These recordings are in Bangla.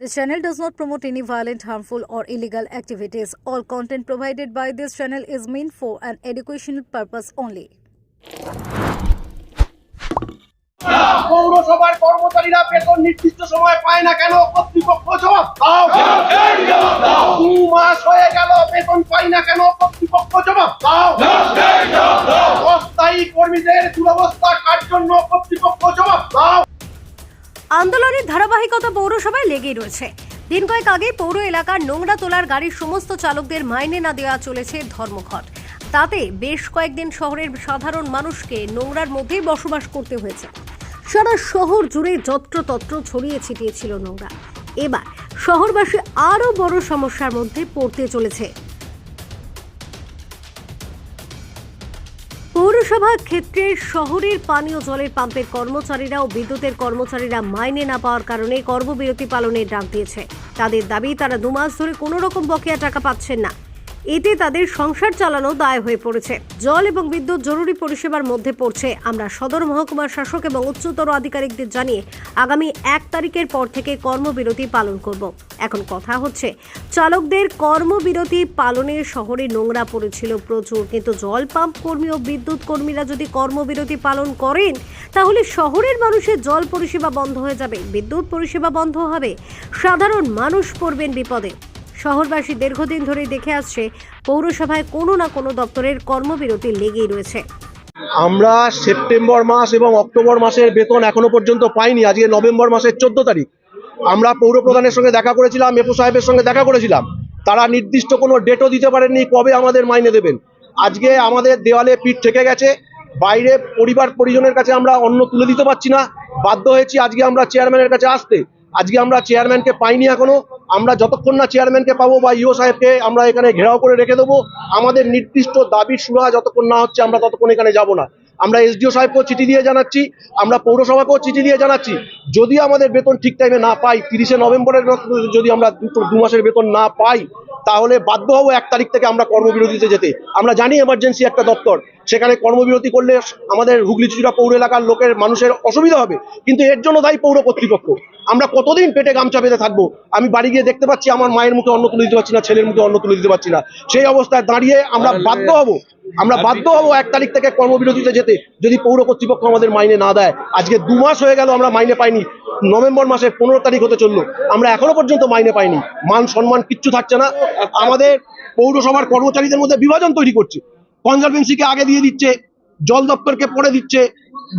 This channel does not promote any violent, harmful, or illegal activities. All content provided by this channel is meant for an educational purpose only. পৌরসভার কর্মচারীরা বেতন নির্দিষ্ট সময় পায় না কেন কর্তৃপক্ষ জবাব দাও দু মাস হয়ে গেল বেতন পাই না কেন কর্তৃপক্ষ জবাব দাও ধারাবাহিকতা পৌরসভায় লেগেই রয়েছে। দিন কয়েক আগে পৌর এলাকার নোংরা তোলার গাড়ির সমস্ত চালকদের মাইনে না দেওয়া চলেছে ধর্মঘট। তাতে বেশ কয়েকদিন শহরের সাধারণ মানুষকে নোংরার মধ্যেই বসবাস করতে হয়েছে। সারা শহর জুড়ে যত্রতত্র ছড়িয়ে ছিটিয়ে ছিল নোংরা। এবার শহরবাসী আরও বড় সমস্যার মধ্যে পড়তে চলেছে। পৌরসভা ক্ষেত্রে শহরের পানীয় জলের পাম্পের কর্মচারীরা ও বিদ্যুতের কর্মচারীরা মাইনে না পাওয়ার কারণে কর্মবিরতি পালনের ডাক দিয়েছে। তাদের দাবি, তারা দুমাস ধরে কোনো রকম বকেয়া টাকা পাচ্ছেন না। এতে তাদের সংসার চালানো দায় হয়ে পড়েছে। জল এবং বিদ্যুৎ জরুরি পরিষেবার মধ্যে পড়ছে। আমরা সদর মহকুমার শাসক এবং উচ্চতর আধিকারিকদের জানিয়ে আগামী এক তারিখের পর থেকে কর্মবিরতি পালন করব। এখন কথা হচ্ছে, চালকদের কর্মবিরতি পালনে শহরে নোংরা পড়েছিল প্রচুর। কিন্তু জল পাম্প কর্মী ও বিদ্যুৎ কর্মীরা যদি কর্মবিরতি পালন করেন, তাহলে শহরের মানুষের জল পরিষেবা বন্ধ হয়ে যাবে, বিদ্যুৎ পরিষেবা বন্ধ হবে। সাধারণ মানুষ পড়বেন বিপদে। শহরবাসী দীর্ঘদিন ধরেই দেখে আসছে, পৌরসভায় কোনো না কোনো দপ্তরের কর্মবিরতি লেগেই রয়েছে। আমরা সেপ্টেম্বর মাস এবং অক্টোবর মাসের বেতন এখনও পর্যন্ত পাইনি। আজকে নভেম্বর মাসের চোদ্দ তারিখ। আমরা পৌর প্রধানের সঙ্গে দেখা করেছিলাম মেপো সাহেবের সঙ্গে দেখা করেছিলাম। তারা নির্দিষ্ট কোনো ডেটও দিতে পারেননি, কবে আমাদের মাইনে দেবেন। আজকে আমাদের দেওয়ালে পিঠ থেকে গেছে। বাইরে পরিবার পরিজনের কাছে আমরা অন্ন তুলে দিতে পারছি না। বাধ্য হয়েছি আজকে আমরা চেয়ারম্যানের কাছে আসতে। আজকে আমরা চেয়ারম্যানকে পাইনি এখনও। আমরা যতক্ষণ না চেয়ারম্যানকে পাবো বা ইও সাহেবকে আমরা এখানে ঘেরাও করে রেখে দেবো। আমাদের নির্দিষ্ট দাবির সুরাহা যতক্ষণ না হচ্ছে, আমরা ততক্ষণ এখানে যাব না। আমরা এসডিও সাহেবকেও চিঠি দিয়ে জানাচ্ছি, আমরা পৌরসভাকেও চিঠি দিয়ে জানাচ্ছি। যদি আমাদের বেতন ঠিক টাইমে না পাই, তিরিশে নভেম্বরের যদি আমরা দু মাসের বেতন না পাই তাহলে বাধ্য হব এক তারিখ থেকে আমরা কর্মবিরতিতে যেতে। আমরা জানি এমার্জেন্সি একটা দপ্তর। সেখানে কর্মবিরতি করলে আমাদের হুগলি চুচুড়া পৌর এলাকার লোকের মানুষের অসুবিধা হবে। কিন্তু এর জন্য দায়ী পৌর কর্তৃপক্ষ। আমরা কতদিন পেটে গামছা বেঁধে থাকব? আমি বাড়ি গিয়ে দেখতে পাচ্ছি আমার মায়ের মুখে অন্ন তুলে দিতে পারছি না ছেলের মুখে অন্ন তুলে দিতে পারছি না। সেই অবস্থায় দাঁড়িয়ে আমরা বাধ্য হব আমরা বাধ্য হব এক তারিখ থেকে কর্মবিরতিতে যেতে যদি পৌর কর্তৃপক্ষ আমাদের মাইনে না দেয়। আজকে দু মাস হয়ে গেল আমরা মাইনে পাইনি। নভেম্বর মাসের পনেরো তারিখ হতে চলল। আমরা এখনও পর্যন্ত মাইনে পাইনি। মান সম্মান কিচ্ছু থাকছে না। আমাদের পৌরসভার কর্মচারীদের মধ্যে বিভাজন তৈরি করছে। কনজারভেন্সিকে আগে দিয়ে দিচ্ছে জল দপ্তরকে পরে দিচ্ছে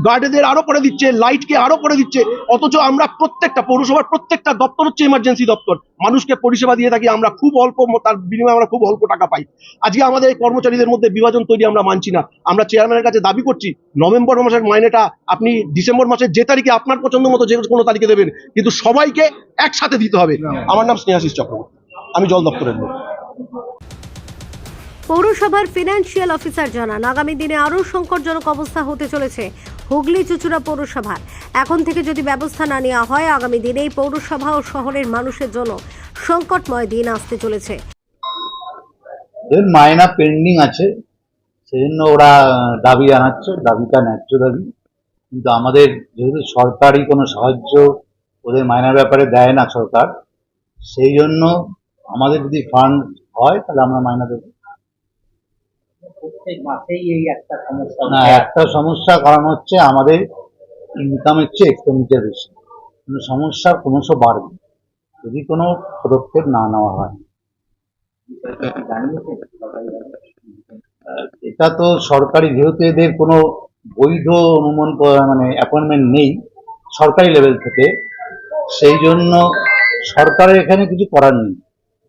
গার্ডেদের আরও করে দিচ্ছে লাইটকে আরও করে দিচ্ছে অথচ আমরা প্রত্যেকটা পৌরসভার প্রত্যেকটা দপ্তর হচ্ছে ইমার্জেন্সি দপ্তর। মানুষকে পরিষেবা দিয়ে থাকি আমরা খুব অল্প তার বিনিময়ে আমরা খুব অল্প টাকা পাই। আজকে আমাদের এই কর্মচারীদের মধ্যে বিভাজন তৈরি আমরা মানছি না। আমরা চেয়ারম্যানের কাছে দাবি করছি নভেম্বর মাসের মাইনেটা আপনি ডিসেম্বর মাসের যে তারিখে আপনার পছন্দ মতো যে কোনো তারিখে দেবেন কিন্তু সবাইকে একসাথে দিতে হবে। আমার নাম স্নেহাশিস চক্রবর্তী। আমি জল দপ্তরের লোক। পৌরসভার ফিনান্সিয়াল অফিসার জানান, আগামী দিনে আরও সংকটজনক অবস্থা হতে চলেছে হুগলি চুচুড়া পৌরসভার। এখন থেকে যদি ব্যবস্থা না নেওয়া হয়, আগামী দিনেই পৌরসভা ও শহরের মানুষের জন্য সংকটময় দিন আসতে চলেছে। মায়না পেন্ডিং আছে, সেজন্য ওরা দাবি জানাচ্ছে, দাবিটা ন্যায্য দাবি। কিন্তু আমাদের যেহেতু সরকারি কোনো সাহায্য ওদের মায়নার ব্যাপারে দেয় না সরকার, সেই জন্য আমাদের যদি ফান্ড হয়, তাহলে আমরা মায়না দেবো প্রত্যেক মাসেই এই একটা সমস্যা না, একটা সমস্যা কারণ হচ্ছে আমাদের ইনকামের চেয়ে এক্সপেন্ডিচার বেশি। সমস্যা ক্রমশ বাড়বে। যদি কোনো পদক্ষেপ না নেওয়া হয়। এটা তো সরকারি, যেহেতু এদের কোনো বৈধ অনুমোদন মানে অ্যাপয়েন্টমেন্ট নেই সরকারি লেভেল থেকে, সেই জন্য সরকারের এখানে কিছু করার নেই।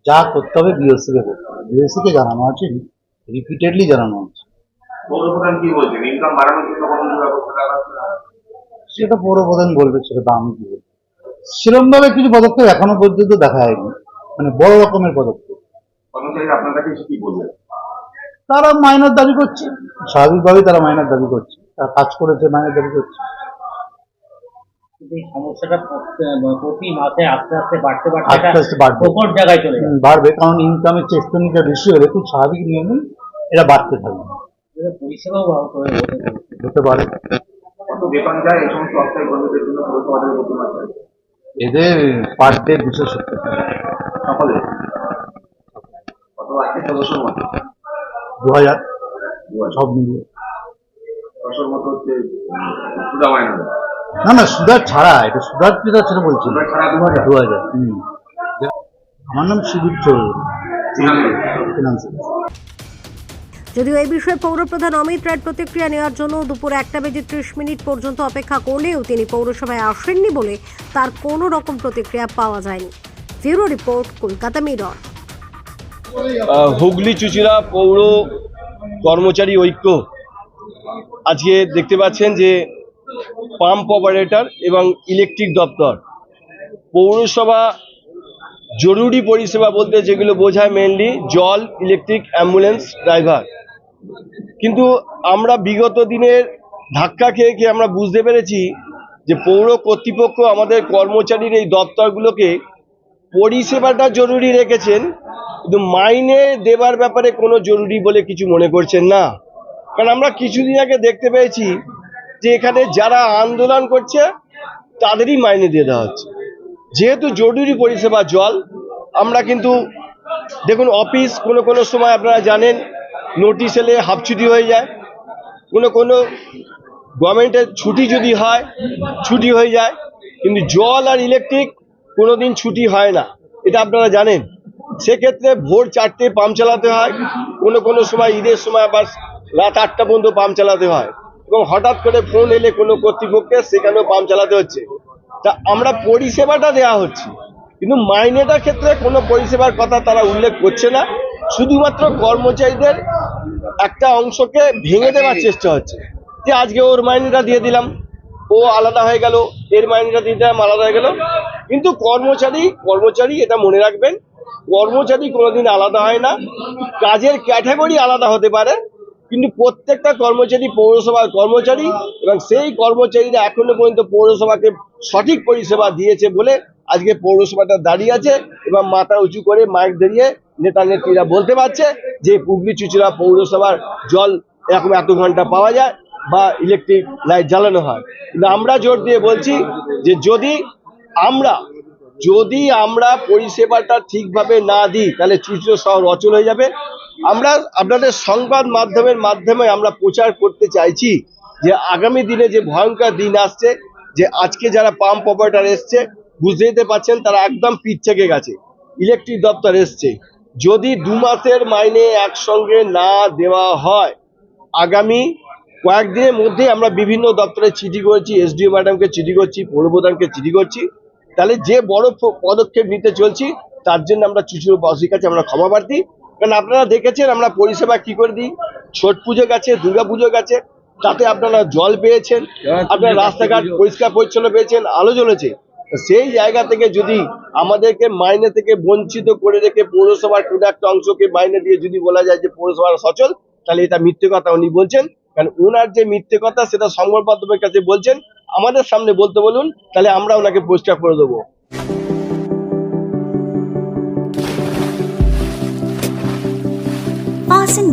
যা করতে হবে বিএসসি কে করতে হবে। বিএসসি কে জানানো আছে। রিপিটেডলি জানানো পৌরপ্রধান হচ্ছে সেটা পৌর প্রধান বলবে সেটা তো আমি কি বলব? সেরকম ভাবে কিছু পদক্ষেপ এখনও পর্যন্ত দেখা যায়নি মানে বড় রকমের পদক্ষেপ। তারা মাইনার দাবি করছে। স্বাভাবিকভাবেই তারা মাইনার দাবি করছে। তারা কাজ করেছে মাইনার দাবি করছে। আস্তে আস্তে বাড়বে। বাড়বে কারণ ইনকামের এক্সপেন্ডিচার বেশি হলে খুব স্বাভাবিক নিয়মে এটা বাড়তে থাকবে। হতে পারে। এদের পার ডে দুশো সত্তর সকলে? দু হাজার। সব মিলিয়ে। মতো হচ্ছে। না না সুধার ছাড়া এটা সুধার যেটা সেটা বলছি দু হাজার আমার নাম সুদীপ চৌধুরী। যদিও এই বিষয়ে পৌরপ্রধান অমিত রায়ের প্রতিক্রিয়া নেওয়ার জন্য দুপুর একটা বেজে ত্রিশ মিনিট পর্যন্ত অপেক্ষা করলেও তিনি পৌরসভায় আসেননি বলে তার কোনো রকম প্রতিক্রিয়া পাওয়া যায়নি। Bureau report Kolkata Mirror. Hooghly Chuchura পৌর কর্মচারী ঐক্য। আজকে দেখতে পাচ্ছেন যে পাম্প অপারেটর এবং ইলেকট্রিক দপ্তর। পৌরসভা জরুরি পরিষেবা বলতে যেগুলো বোঝায় মেনলি জল ইলেকট্রিক অ্যাম্বুলেন্স ড্রাইভার কিন্তু আমরা বিগত দিনের ধাক্কা খেয়ে খেয়ে আমরা বুঝতে পেরেছি যে পৌর কর্তৃপক্ষ আমাদের কর্মচারীর এই দপ্তরগুলোকে পরিষেবাটা জরুরি রেখেছেন, কিন্তু মাইনে দেবার ব্যাপারে কোনো জরুরি বলে কিছু মনে করছেন না। কারণ আমরা কিছুদিন আগে দেখতে পেয়েছি যে এখানে যারা আন্দোলন করছে, তাদেরই মাইনে দিয়ে দেওয়া হচ্ছে। যেহেতু জরুরি পরিষেবা জল, আমরা কিন্তু, দেখুন, অফিস কোনো কোনো সময় আপনারা জানেন, নোটিশ এলে হাফ ছুটি হয়ে যায়। কোনো কোনো গভর্নমেন্টের ছুটি যদি হয়, ছুটি হয়ে যায়। কিন্তু জল আর ইলেকট্রিক কোনো দিন ছুটি হয় না, এটা আপনারা জানেন। সেক্ষেত্রে ভোর চারটে পাম্প চালাতে হয়। কোনো কোনো সময় ঈদের সময় আবার রাত আটটা পর্যন্ত পাম্প চালাতে হয়। এবং হঠাৎ করে ফোন এলে কোনো কর্তৃপক্ষের সেখানেও পাম্প চালাতে হচ্ছে। তা আমরা পরিষেবাটা দেওয়া হচ্ছে। কিন্তু মাইনেটার ক্ষেত্রে কোনো পরিষেবার কথা তারা উল্লেখ করছে না। শুধুমাত্র কর্মচারীদের একটা অংশকে ভেঙে দেওয়ার চেষ্টা হচ্ছে। যে আজকে ওর মাইনেটা দিয়ে দিলাম, ও আলাদা হয়ে গেল, এর মাইনেটা দিয়ে দিলাম, আলাদা হয়ে গেল। কিন্তু কর্মচারী কর্মচারী এটা মনে রাখবেন, কর্মচারী কোনোদিন আলাদা হয় না। কাজের ক্যাটাগরি আলাদা হতে পারে কিন্তু প্রত্যেকটা কর্মচারী পৌরসভার কর্মচারী এবং সেই কর্মচারীরা এখনও পর্যন্ত পৌরসভাকে সঠিক পরিষেবা দিয়েছে বলে আজকে পৌরসভাটা দাঁড়িয়ে আছে এবং মাথা উঁচু করে মাইক দাঁড়িয়ে নেতা নেত্রীরা বলতে পারছে যে পুগলি চুচুড়া পৌরসভার জল এরকম এত ঘণ্টা পাওয়া যায় বা ইলেকট্রিক লাইট জ্বালানো হয়। কিন্তু আমরা জোর দিয়ে বলছি যে যদি আমরা যদি আমরা পরিষেবাটা ঠিকভাবে না দিই, তাহলে চুচুড়ো শহর অচল হয়ে যাবে। আমরা আপনাদের সংবাদ মাধ্যমের মাধ্যমে আমরা প্রচার করতে চাইছি যে আগামী দিনে যে ভয়ঙ্কর দিন আসছে, যে আজকে যারা পাম্প অপারেটর এসছে বুঝতে যেতে পারছেন তারা একদম পিঠ গেছে। ইলেকট্রিক দপ্তর এসছে। যদি দু মাসের মাইনে একসঙ্গে না দেওয়া হয়, আগামী কয়েকদিনের মধ্যে আমরা বিভিন্ন দপ্তরে চিঠি করেছি, এসডিও ম্যাডামকে চিঠি করছি, পৌরপ্রধানকে চিঠি করছি। তাহলে যে বড় পদক্ষেপ নিতে চলছি, তার জন্য আমরা চুচুড়ো বাসীর কাছে আমরা ক্ষমা প্রার্থী। কারণ আপনারা দেখেছেন আমরা পরিষেবা কি করে দিই? ছট পুজো গেছে, দুর্গা পুজো গেছে, তাতে আপনারা জল পেয়েছেন, আপনারা রাস্তাঘাট পরিষ্কার পরিচ্ছন্ন পেয়েছেন, আলো জ্বলেছে। সেই জায়গা থেকে যদি আমাদেরকে মাইনে থেকে বঞ্চিত করে রেখে পৌরসভার কোনো একটা অংশকে মাইনে দিয়ে যদি বলা যায় যে পৌরসভার সচল, তাহলে এটা মিথ্যে কথা উনি বলছেন। কারণ ওনার যে মিথ্যে কথা, সেটা সংবাদ মাধ্যমের কাছে বলছেন। আমাদের সামনে বলতে বলুন, তাহলে আমরা ওনাকে পরিষ্কার করে দেবো।